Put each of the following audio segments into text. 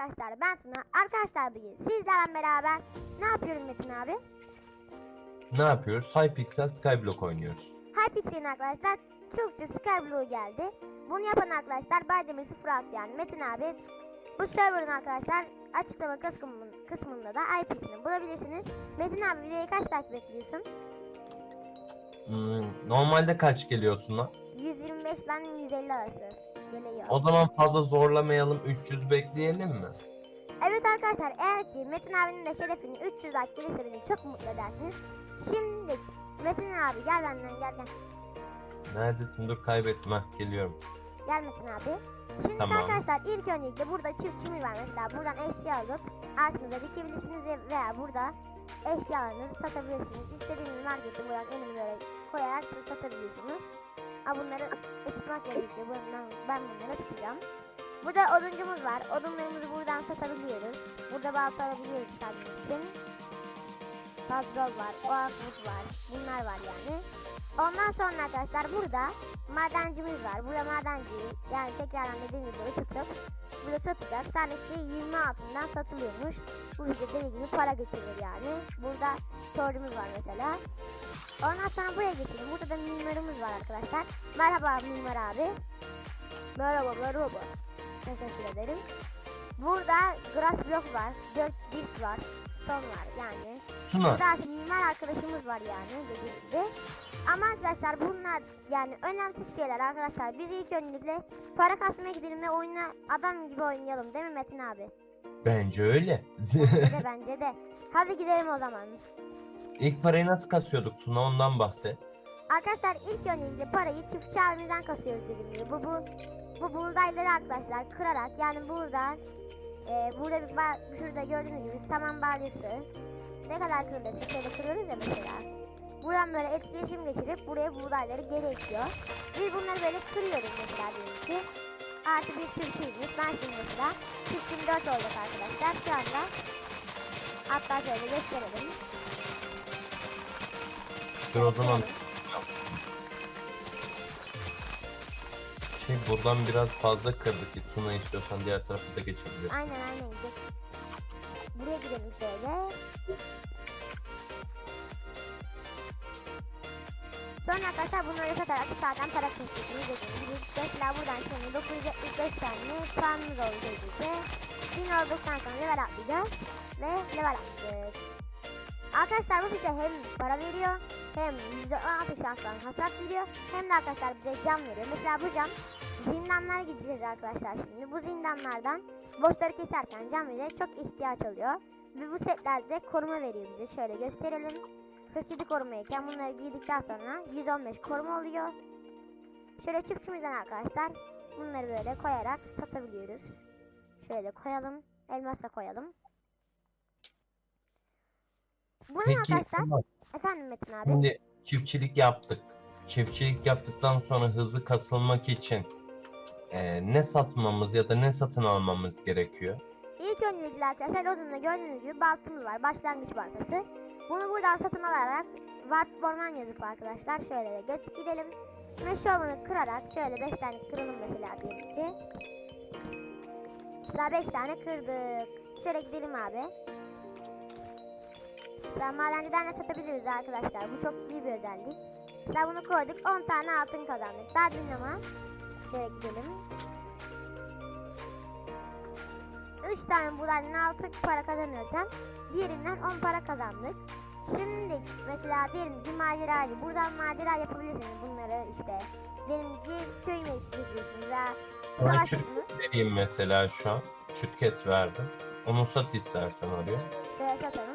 arkadaşlar ben Tuna. Arkadaşlar bugün sizlerle beraber ne yapıyorum Metin abi? Ne yapıyoruz? Hypixel Skyblock oynuyoruz. Hypixel'in arkadaşlar Türkçe Skyblue'u geldi. Bunu yapan arkadaşlar Baydemir 06 yani Metin abi. Bu server'ın arkadaşlar açıklama kısmın- kısmında da IP'sini bulabilirsiniz. Metin abi videoyu kaç takip bekliyorsun? Hmm, normalde kaç geliyor Tuna? 125 ile 150 arası O zaman fazla zorlamayalım 300 bekleyelim mi? Evet arkadaşlar eğer ki Metin abinin de şerefini 300 like gelirse beni çok mutlu edersiniz. Şimdi Metin abi gel benden gel gel. Neredesin? Dur kaybettim. Heh, geliyorum. Gel Metin abi. Şimdi Tamam. arkadaşlar ilk öncelikle burada çiftçimiz var mesela buradan eşya alıp altınıza dikebilirsiniz ve- veya burada eşyalarınızı satabilirsiniz. İstediğiniz markete buradan önünü böyle koyarak satabiliyorsunuz. Ha bunları ısıtmak gerekiyor. Bundan, ben bunları ısıtacağım. Burada oduncumuz var. Odunlarımızı buradan satabiliyoruz. Burada balta alabiliyoruz kendimiz için. Fazrol var, oakmut var. Bunlar var yani. Ondan sonra arkadaşlar burada madencimiz var. Burada madenci yani tekrardan dediğim gibi ısıtıp burada satacağız. Tanesi 20 altından satılıyormuş. Bu bize deli gibi para getirir yani. Burada sorumuz var mesela. Ondan sonra buraya geçelim. Burada da mimarımız var arkadaşlar. Merhaba mimar abi. Merhaba merhaba. Teşekkür ederim. Burada grass block var. Dirt, dirt var. Stone var yani. Tuna Burada mimar arkadaşımız var yani dediğim gibi. Ama arkadaşlar bunlar yani önemsiz şeyler arkadaşlar. Biz ilk öncelikle para kasmaya gidelim ve oyuna adam gibi oynayalım değil mi Metin abi? bence öyle. Bence de bence de. Hadi gidelim o zaman. İlk parayı nasıl kasıyorduk Tuna ondan bahset. Arkadaşlar ilk öncelikle parayı çiftçi abimizden kasıyoruz dediğim gibi. Bu, bu, bu buğdayları arkadaşlar kırarak yani burada e, burada bir ba- şurada gördüğünüz gibi saman balyası ne kadar kırılırsa şöyle kırıyoruz ya mesela. Buradan böyle etkileşim geçirip buraya buğdayları geri. Biz bunları böyle kırıyoruz mesela diyelim ki. Artı bir çiftçiyiz. Ben şimdi mesela çiftçim 4 olacak arkadaşlar. Şu anda hatta şöyle gösterelim. Dur o zaman şey buradan biraz fazla kırdık Tuna istiyorsan diğer tarafa da geçebilirsin. Aynen aynen. Buraya gidelim şöyle. Sonra arkadaşlar bunları satarak zaten para kısmını dediğim gibi mesela buradan şimdi 975 tane puanımız oldu böylece. 1000 olduktan sonra level atlayacağız ve level attık. Arkadaşlar bu bize hem para veriyor hem %16 şansla hasar veriyor hem de arkadaşlar bize cam veriyor. Mesela bu cam zindanlara gideceğiz arkadaşlar şimdi. Bu zindanlardan bossları keserken cam bize çok ihtiyaç oluyor. Ve bu setlerde koruma veriyor bize. Şöyle gösterelim. 47 korumayken bunları giydikten sonra 115 koruma oluyor. Şöyle çiftçimizden arkadaşlar bunları böyle koyarak satabiliyoruz. Şöyle koyalım. Elmasla koyalım. Bunun Peki arkadaşlar efendim Metin abi. şimdi çiftçilik yaptık. Çiftçilik yaptıktan sonra hızlı kasılmak için e, ne satmamız ya da ne satın almamız gerekiyor? İlk öncelikle arkadaşlar odunda gördüğünüz gibi baltımız var. Başlangıç baltası. Bunu buradan satın alarak Warp Orman yazıp arkadaşlar şöyle de götüp gidelim. Meşe ormanı kırarak şöyle 5 tane kıralım mesela diyelim ki. Daha 5 tane kırdık. Şöyle gidelim abi. Mesela madenciden de satabiliriz arkadaşlar. Bu çok iyi bir özellik. Mesela bunu koyduk 10 tane altın kazandık. Daha dinleme. Şöyle gidelim. 3 tane buğdaydan 6 para kazanıyorken diğerinden 10 para kazandık. Şimdi mesela diyelim ki maceracı. Buradan macera yapabilirsiniz bunları işte. Diyelim ki köy meclisi yapıyorsunuz veya çürük yapıyorsunuz. vereyim mesela şu an. Şirket verdim. Onu sat istersen oraya. Şöyle satalım.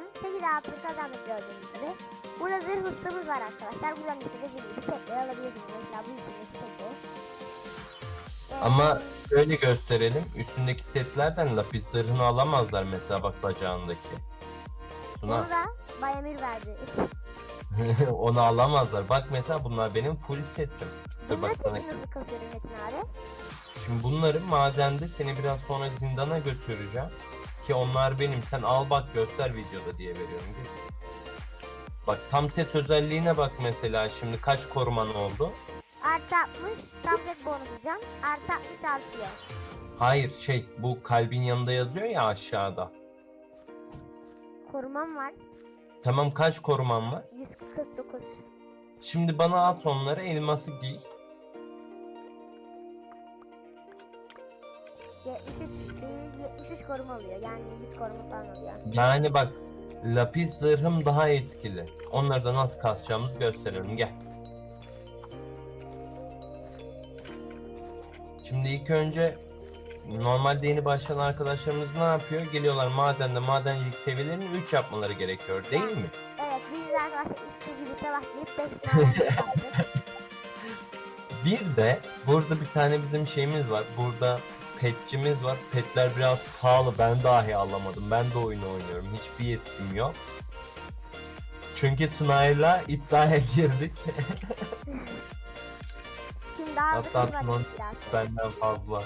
8 altın kazandık gördüğünüz gibi. Burada zırh ustamız var arkadaşlar. Buradan işte dediğim gibi setleri alabilirsiniz. Mesela bu üstündeki. Ee, Ama şöyle gösterelim. Üstündeki setlerden lapis zırhını alamazlar mesela bak bacağındaki. Bunu Tuna da Bayamir verdi. onu alamazlar. Bak mesela bunlar benim full setim. Dur Bunu bak sana. nasıl nasıl kasıyorum Metin abi? Şimdi bunları madende seni biraz sonra zindana götüreceğim. Ki onlar benim. Sen al bak göster videoda diye veriyorum. Gel. Bak tam set özelliğine bak mesela şimdi kaç koruman oldu? Artı 60 tablet bonus hocam. Artı 60 artıyor. Hayır şey bu kalbin yanında yazıyor ya aşağıda. Korumam var. Tamam kaç koruman var? 149. Şimdi bana at onları elması giy. 73 değil 73 koruma oluyor. Yani 100 koruma falan oluyor. Yani bak lapis zırhım daha etkili. Onları da nasıl kasacağımızı gösterelim gel. Şimdi ilk önce normalde yeni başlayan arkadaşlarımız ne yapıyor? Geliyorlar madende madencilik seviyelerini 3 yapmaları gerekiyor değil mi? Evet biz de arkadaşlar işte gibi sabahlayıp 5 tane yaptık. Bir de burada bir tane bizim şeyimiz var. Burada petçimiz var. Petler biraz pahalı. Ben dahi alamadım. Ben de oyunu oynuyorum. Hiçbir yetkim yok. Çünkü Tuna'yla iddiaya girdik. Şimdi aldık Hatta biraz. Benden fazla.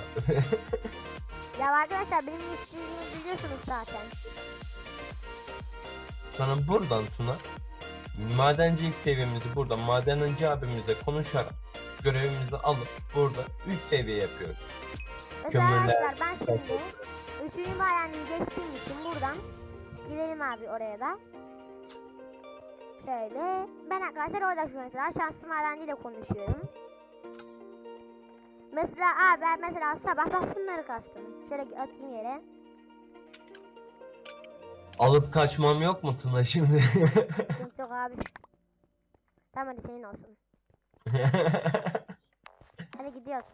Ya arkadaşlar benim işçiliğimi biliyorsunuz zaten. Sonra buradan Tuna madencilik seviyemizi burada madenci abimizle konuşarak görevimizi alıp burada üst seviye yapıyoruz. Mesela Kömürler- arkadaşlar ben şimdi 3. mahalleyi geçtiğim için buradan gidelim abi oraya da. Şöyle ben arkadaşlar orada şu mesela şanslı madenciyle konuşuyorum. Mesela abi ben mesela sabah bak bunları kastım. Şöyle atayım yere. Alıp kaçmam yok mu Tuna şimdi? Sıkıntı yok abi. Tamam hadi senin olsun. Hadi gidiyoruz.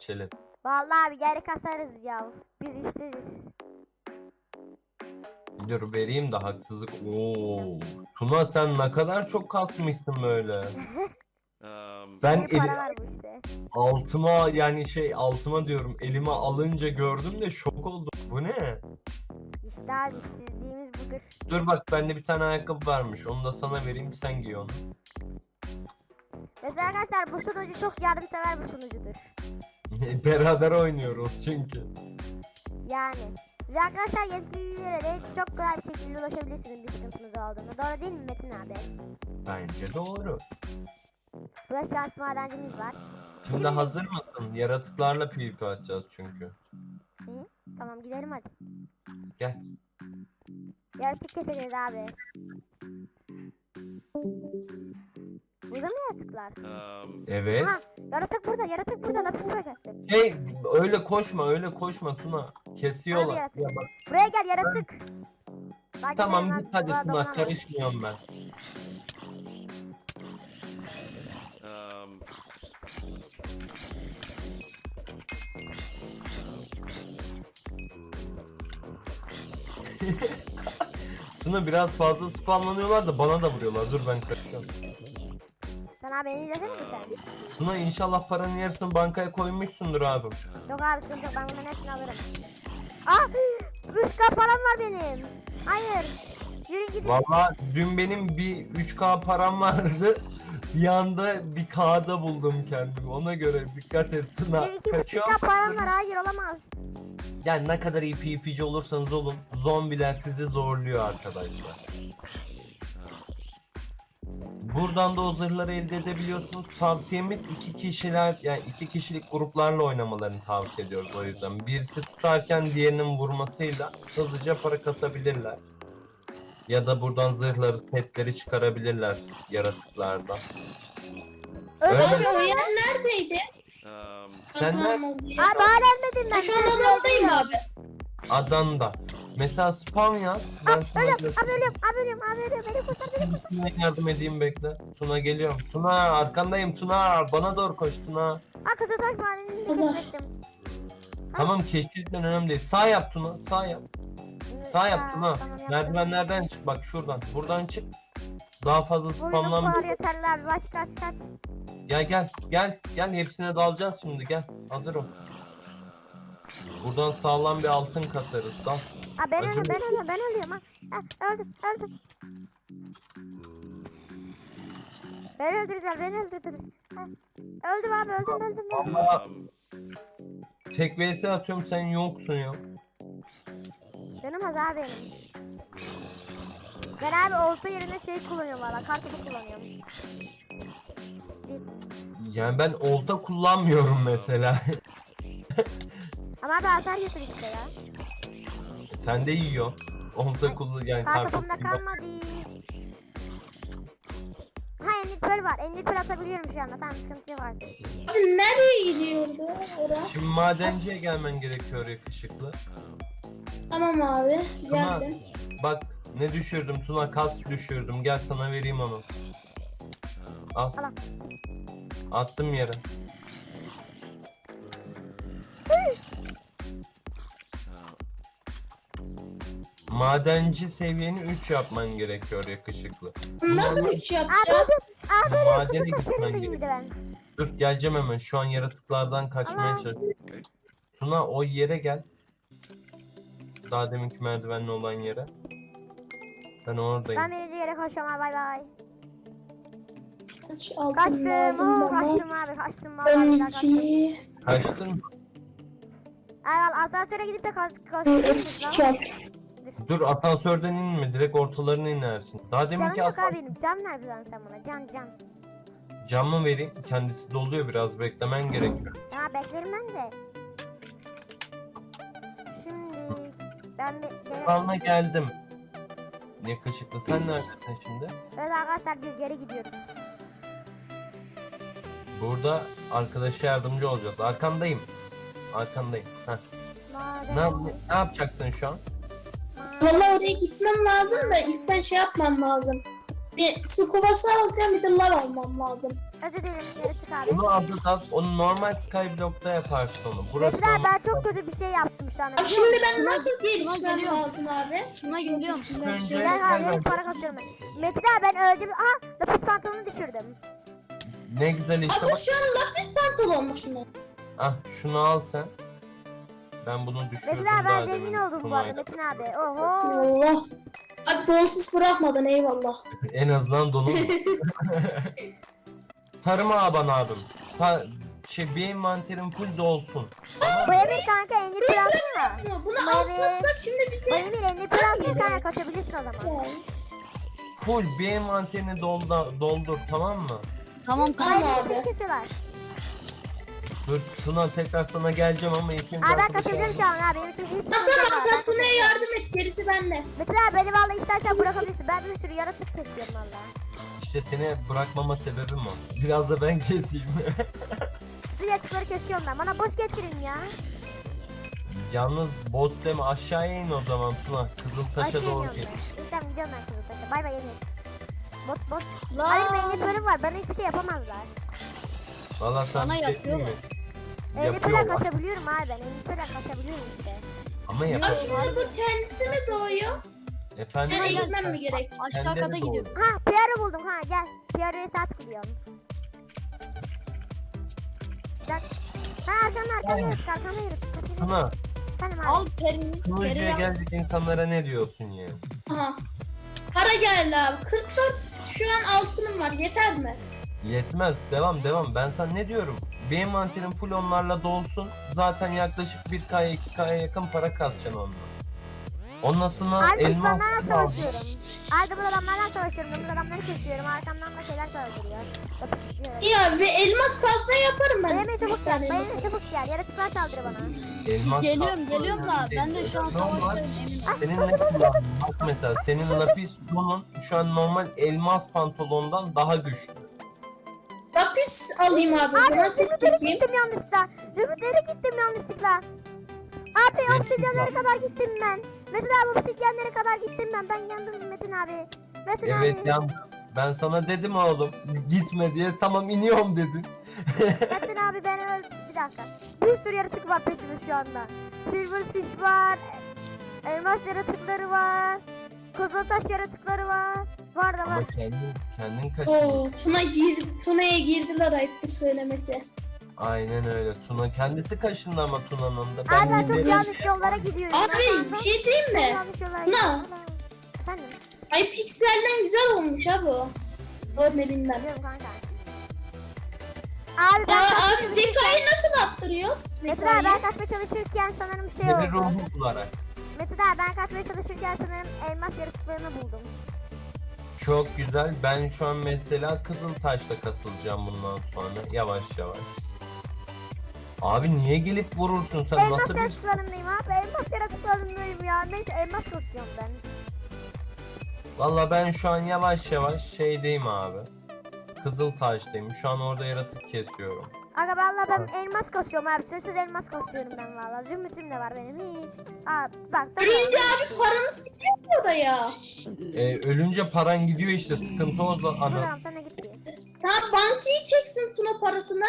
Çelim. Vallahi abi geri kasarız ya. Biz işsiziz. Dur vereyim de haksızlık. Oo. Tuna sen ne kadar çok kasmışsın böyle. Um, Ben para eli, var bu işte. altıma yani şey altıma diyorum elime alınca gördüm de şok oldum. Bu ne? İşte abi işsizliğimiz budur. Dur bak bende bir tane ayakkabı varmış. Onu da sana vereyim sen giy onu. Mesela arkadaşlar bu sunucu çok yardımsever bir sunucudur. Beraber oynuyoruz çünkü. Yani. Ve arkadaşlar yetkililere de çok kolay bir şekilde ulaşabilirsiniz bir sıkıntınız olduğunda. Doğru değil mi Metin abi? Bence doğru. Burada şans madencimiz var. Şimdi hazır mısın? Yaratıklarla PvP atacağız çünkü. Hı? Tamam gidelim hadi. Gel. Yaratık keseceğiz abi. Burada mı yaratıklar? Evet. Ha, yaratık burada, yaratık burada. Lapis bıçaktı. Hey öyle koşma öyle koşma Tuna. Kesiyorlar. Abi yaratık. Ya bak, Buraya gel yaratık. Bak, tamam git hadi Tuna karışmıyorum ben. Tuna biraz fazla spamlanıyorlar da bana da vuruyorlar. Dur ben karışıyorum. Abi beni izlesene mi sen? Tuna inşallah paranın yarısını bankaya koymuşsundur abim. Yok abi sıkıntı yok ben bunların hepsini alırım. Ah! 3K param var benim. Hayır. Yürü gidin. Valla dün benim bir 3K param vardı. Bir anda bir K'da buldum kendimi. Ona göre dikkat et Tuna. Benim 2,5K Kaçıyorum. param var. Hayır olamaz. Yani ne kadar iyi PvP'ci olursanız olun zombiler sizi zorluyor arkadaşlar. Buradan da o zırhları elde edebiliyorsunuz. Tavsiyemiz iki kişiler yani iki kişilik gruplarla oynamalarını tavsiye ediyoruz o yüzden. Birisi tutarken diğerinin vurmasıyla hızlıca para kasabilirler. Ya da buradan zırhları, setleri çıkarabilirler yaratıklardan. Öyle. Abi o yer neredeydi? um, Sen Tamam, ne? oldu ya. Abi hala ölmedim ben. Ben şu an Ben adamdayım abi. Adanda. Mesela spam yaz. Ben sana Ölüyorum. Abi ölüyorum. Abi ölüyorum. Abi ölüyorum. Beni kurtar. Beni kurtar. Tuna'ya yardım edeyim bekle. Tuna geliyorum. Tuna arkandayım Tuna. Bana doğru koş Tuna. Aa Kızıltaş madenini Kızar. keşfettim. Tamam keşfetmen önemli değil. Sağ yap Tuna. Sağ yap. Sağ yap Tuna. Merdivenlerden çık. Bak şuradan. Buradan çık. Daha fazla spamlanma. kadar yeterli abi. Kaç kaç kaç. Gel gel. Gel. Gel hepsine dalacağız şimdi. Gel. Hazır ol. Buradan sağlam bir altın kasarız. Dal. Aa ben. Acılı. Ben ölüyorum. Ben. Ha. Ha, öldüm. Öldüm. Beni öldürdüler. Beni öldürdüler. Ha. Öldüm abi. Öldüm. Öldüm. öldüm. Ama tek vs atıyorum sen yoksun ya. Canım az abi benim. Ben abi olta yerine şey kullanıyorum valla. Kartopu kullanıyorum. Yani ben olta kullanmıyorum mesela. Ama abi hasar götür işte ya. Sen de yiyor. Olta kullan yani Kartopumda kartopunda kalmadı. Ha Ender Pearl var. Ender Pearl atabiliyorum şu anda. Tamam sıkıntı yok artık. Abi nereye gidiyordu ora? Şimdi madenciye gelmen gerekiyor yakışıklı. Tamam abi. Tuna Geldim. bak ne düşürdüm Tuna kask düşürdüm gel sana vereyim onu. Al. Al. Attım yere. Madenci seviyeni 3 yapman gerekiyor yakışıklı. Nasıl Normal- üç yapacağım? dur. Abi öyle Madene yapıp gitmen ben. Dur geleceğim hemen şu an yaratıklardan kaçmaya Tamam. çalışıyorum. Tuna o yere gel. Daha deminki merdivenli olan yere. Ben oradayım. Ben birinci yere koşuyorum abi bay bay. Kaç altın Kaçtım. lazım Oo, bana? kaçtım abi kaçtım vallahi güzel kaçtım. 12. Kaçtın mı? Ay asansöre gidip de kaç kaç. 32 altın. Dur asansörden inme direkt ortalarına inersin. Daha Canım deminki yok asansör abi benim. Can ver bir lan sen bana. Can can. cam mı vereyim? Kendisi doluyor biraz beklemen gerekiyor. Ya beklerim ben de. Şimdi ben bir. Alma geldim. Yakışıklı sen neredesin şimdi? Evet arkadaşlar biz geri gidiyoruz. Burada arkadaşa yardımcı olacağız. Arkandayım. Arkandayım. Heh. Ne, ne yapacaksın şu an? Vallahi oraya gitmem lazım da ilk ben şey yapmam lazım. Bir su kovası alacağım bir de lav almam lazım. Özür dilerim geri çık abi. Onu da onu normal skyblock'ta yaparsın onu. Burası Mesela normal- ben çok kötü bir şey yaptım şu anda. Abi şimdi ben nasıl gelişmem geliyorum. lazım abi? Şuna geliyorum. Önce benim ben. para kasıyorum ben. Metin abi ben öldüm. Aha lapis pantolonu düşürdüm. ne güzel işte Abi bak. şu an lapis pantolon mu şunlar? Ah şunu al sen. Ben bunu düşürdüm Metin abi daha ben zengin demin oldum bu arada Tuna'yla. Metin abi. Oho. Allah. Abi bolsuz bırakmadın eyvallah. En azından donum. Tarım aban abim. Ta şey bir envanterim full dolsun. Bu Emir kanka Emir Pıras'ın Bunu, bunu Evet. alsatsak şimdi Bu bize... Emir Emir Pıras'ın bir tane kaçabilirsin o zaman. Full bir envanterini dolda, doldur tamam mı? Tamam Tamam kanka. Ay abi. abi. kesiyorlar. Dur Tuna tekrar sana geleceğim ama ilk önce Abi ben kaçabilirim şu an abi. Benim için hiç Tamam sıkıntı tamam sen Tuna'ya yardım et gerisi bende. Metin abi beni valla istersen bırakabilirsin. Ben bir sürü yaratık kesiyorum valla. İşte seni bırakmama sebebim o. Biraz da ben keseyim. Siz yaratıkları kesiyorum ben. Bana boş getirin ya. Yalnız boss deme aşağıya in o zaman Tuna. Kızıltaş'a doğru git. Tamam gidiyorum ben Kızıltaş'a. Bay bay Emir. Bot bot. Hayır benim bölüm var. Bana hiçbir şey yapamazlar. Valla sen Bana şey yapıyorlar. mi? Pırak Yapıyorlar. kaçabiliyorum abi ben. Pırak kaçabiliyorum işte. Ama yapar. şimdi bu kendisi mi doğuyor? Efendim? Ben gel. eğitmem mi gerek? Aşağı kata gidiyorum. Ha Piero buldum ha gel. Piero'ya saat kılıyorum. Gel. Ha arkamda yürüdük arkamda yürüdük. Kaçırdım. Tuna, Efendim abi. Al perini. Peri Kılıcı'ya geldik insanlara ne diyorsun ya? Aha. Para geldi abi. 44 şu an altınım var yeter mi? Yetmez. Devam devam. Ben sana ne diyorum? Bir envanterin full onlarla dolsun. Zaten yaklaşık 1K'ya 2K'ya yakın para kasacaksın onunla. Ondan sonra Abi elmas düşmanlarla al. savaşıyorum. Abi bu adamlarla savaşıyorum. Bu adamları kesiyorum. Arkamdan da şeyler saldırıyor. Yapıştırıyorum. İyi abi bir elmas kasma yaparım ben. Bayılma Üç çabuk tane gel. elmas. Bayılma çabuk gel. Yaratıklar saldırı bana. Elmas Geliyorum geliyorum da ben de şu an Normal, savaştayım eminim. Seninle kullan. Bak mesela senin lapis bunun şu an normal elmas pantolondan daha güçlü. Lapis alayım abi. Abi set zümrütlere çekeyim. gittim yanlışlıkla. Zümrütlere gittim yanlışlıkla. Abi Geçtim obsidyenlere kadar gittim ben. Metin abi obsidyenlere kadar gittim ben. Ben yandım Metin abi. Metin Evet abi. yan ben sana dedim oğlum gitme diye tamam iniyorum dedin. Metin abi beni öldü. Bir dakika. Bir sürü yaratık var peşimde şu anda. Silverfish var. Elmas yaratıkları var. Kızıltaş yaratıkları var. Var da var. Ama kendin kendin kaçırdın. Oo, Tuna girdi, Tuna'ya girdiler ayıptır söylemesi. Aynen öyle. Tuna kendisi kaşındı ama Tuna'nın da. Abi ben çok giderim. yanlış yollara gidiyorum. Abi bir şey diyeyim mi? yanlış yollara Tuna. gidiyorum. Efendim? Ay pikselden güzel olmuş abi o. Biliyorum kanka. Abi ben Aa, abi kaçmaya zekayı nasıl attırıyoruz? Metin abi Zekayı. ben kaçmaya çalışırken sanırım şey Beni oldu. ruhu bularak. Metin abi ben kaçmaya çalışırken sanırım elmas yaratıklarını buldum. Çok güzel. Ben şu an mesela Kızıltaş'ta kasılacağım bundan sonra. Yavaş yavaş. Abi niye gelip vurursun sen elmas nasıl bir yaratıklarındayım abi. Elmas yaratıklarındayım ya. Neyse elmas kasıyorum ben. Valla ben şu an yavaş yavaş şeydeyim abi. Kızıl taştayım. Şu an orada yaratık kesiyorum. Aga valla ben elmas kasıyorum abi. Sırasız elmas kasıyorum ben valla. Zümrütüm de var benim hiç. Aa bak. Ölünce abi paranız gidiyor mu oraya? Ee, ölünce paran gidiyor işte sıkıntı o zaman. Ana. Tamam sana gitti. Tamam bankayı çeksin Suna parasını.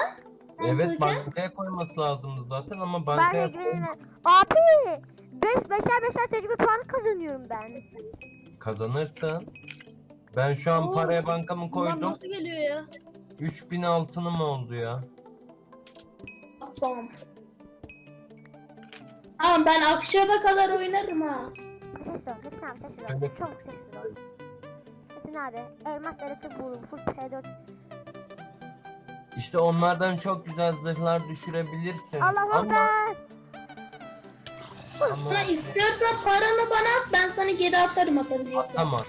Evet bankaya koyması lazımdı zaten ama Ben de bankaya. Abi. Beş, beşer beşer tecrübe puanı kazanıyorum ben. kazanırsın. Ben şu an Oo, paraya bankamı Ulan koydum. nasıl geliyor ya? 3000 altınım oldu ya. Tamam. Tamam ben akşama kadar oynarım ha. Sessiz ol. Metin abi sessiz ol. Evet. Çabuk sessiz ol. Metin abi. Elmas yaratık buldum. Full P4. İşte onlardan çok güzel zırhlar düşürebilirsin. Allah ama, Allah. ama Bana istiyorsan paranı bana at ben sana geri atarım atabiliyorsan. atamam.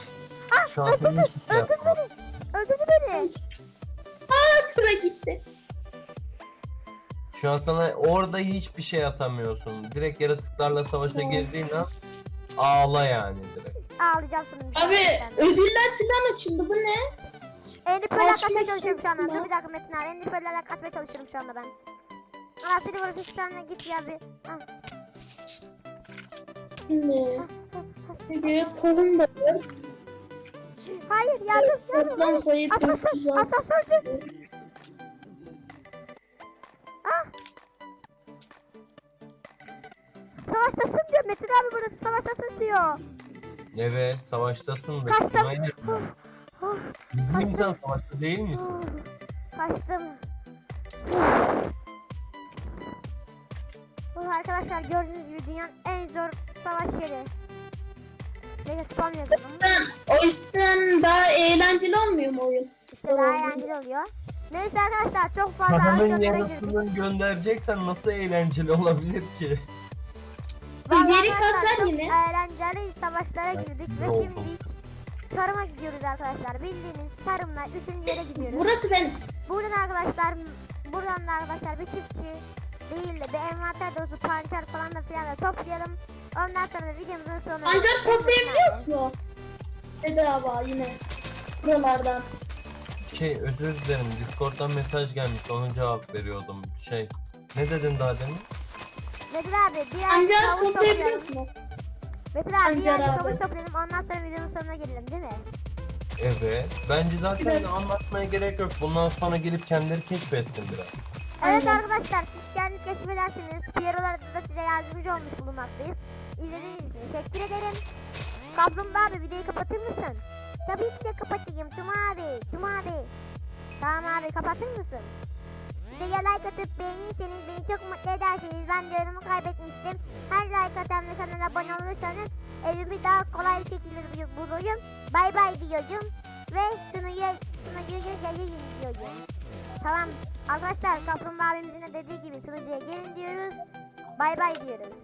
Şu an senin hiçbir şey yapamam. Öldürdü beni. Aa kıra gitti. Şu an sana orada hiçbir şey atamıyorsun. Direkt yaratıklarla savaşa girdiğin an ağla yani direkt. Ağlayacağım sonunda. Abi gerçekten. ödüller falan açıldı bu ne? Ender Pearl'e Açmak kaçmaya çalışıyorum şu anda. Dur bir dakika Metin abi. Ender Pearl'e kaçmaya çalışıyorum şu anda ben. Aa seni burası şu anda git ya bir. Ah, Ne? Bir kolum da var. Hayır yardım yardım. Toplam sayı Asansör 406. asansörcü. Savaştasın diyor Metin abi burası savaştasın diyor. Evet savaştasın. Kaçtım. Aynen. Bildiğin sen savaşta değil misin? Kaçtım. Bu arkadaşlar gördüğünüz gibi dünyanın en zor savaş yeri. Neyse spam yazalım. O yüzden daha eğlenceli olmuyor mu oyun? İşte daha eğlenceli oluyor. Neyse arkadaşlar çok fazla girdik. yarısını göndereceksen nasıl eğlenceli olabilir ki? Arkadaşlar çok yine. Eğlenceli savaşlara girdik ve oldu. şimdi tarıma gidiyoruz arkadaşlar. Bildiğiniz tarımla üçüncü yere gidiyoruz. Burası benim. Buradan arkadaşlar buradan da arkadaşlar bir çiftçi değil de bir envanter dolusu pancar falan da filan da toplayalım. Ondan sonra da videomuzun sonuna Ancak toplayabiliyoruz mu? Bedava yine. Buralardan. Şey özür dilerim Discord'dan mesaj gelmişti ona cevap veriyordum. Şey ne dedin daha demin? Metin abi bir ay Ancak kavuş toplayalım. toplayabiliyoruz mu? Metin abi bir Pancar ay abi. kavuş toplayalım ondan sonra videonun sonuna gelelim değil mi? Evet. Bence zaten Evet. anlatmaya gerek yok. Bundan sonra gelip kendileri keşfetsin biraz. Evet Aynen. arkadaşlar siz kendiniz keşfedersiniz. Piero'larda da size yardımcı olmuş bulunmaktayız. İzlediğiniz için teşekkür ederim. Kaplumbağa abi videoyu kapatır mısın? Tabii ki de kapatayım Tuma abi. Tuma abi. Tamam abi kapatır mısın? Videoya like atıp beğenirseniz beni çok mutlu edersiniz. Ben de yorumu kaybetmiştim. Her like atan ve kanala abone olursanız evimi daha kolay bir şekilde bulurum. Bay bay diyorum. Ve şunu ye, şunu ye, yayın diyorum. Tamam arkadaşlar Kaplumbağa abimizin de dediği gibi sunucuya gelin diyoruz. Bay bay diyoruz.